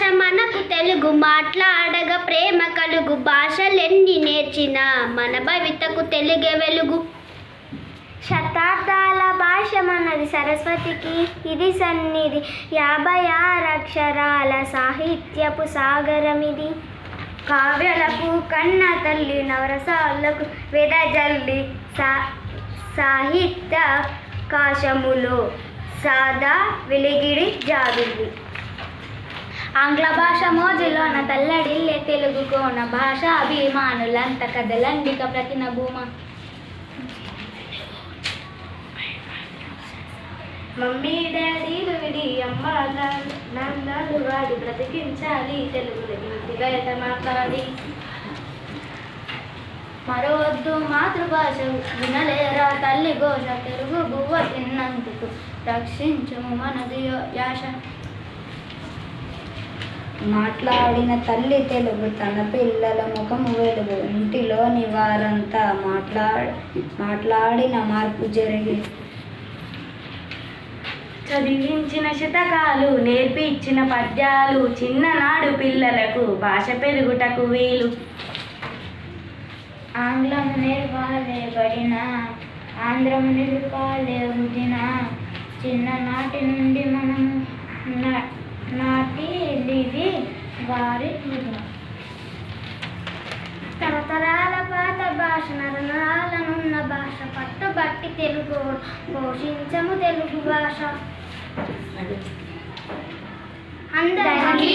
భాష మనకు తెలుగు మాట్లాడగా ప్రేమ కలుగు. భాషలెన్ని నేర్చినా మన భవితకు తెలుగే వెలుగు. శతాబ్దాల భాష మనది సరస్వతికి ఇది సన్నిధి. యాభై ఆరు అక్షరాల సాహిత్యపు సాగరం ఇది కావ్యాలకు కన్న తల్లి నవరసాలకు వెదజల్లి సా సాహిత్య కాశములో సాదా వెలిగిడి జాబిల్లి ఆంగ్ల భాష మోజులోన తల్లడిల్లే తెలుగు కోన భాష అభిమానులంత కదలండిక ప్రతిన భూమ. మమ్మీ డాడీ విడి అమ్మ నాన్నలు వాడి బ్రతికించాలి. తెలుగు ఇంటి బయట మాట్లాడి మరవద్దు మాతృభాష వినలేరా తల్లి ఘోష తెలుగు బువ్వ తిన్నందుకు రక్షించము మనది యాష మాట్లాడిన తల్లి తెలుగు తన పిల్లల ముఖము వెలుగు. ఇంటిలోని వారంతా మాట్లాడ మాట్లాడిన మార్పు జరిగి చదివించిన శతకాలు నేర్పించిన పద్యాలు చిన్ననాడు పిల్లలకు భాష పెరుగుటకు వీలు. ఆంగ్లం నేర్పాలేబడిన ఆంధ్రం నిలుపాలే ఉండిన చిన్ననాటి నుండి వారి తరతరాల పాత భాష నరనరాలనున్న భాష పట్టుబట్టి తెలుగు పోషించము తెలుగు భాష. అందరికీ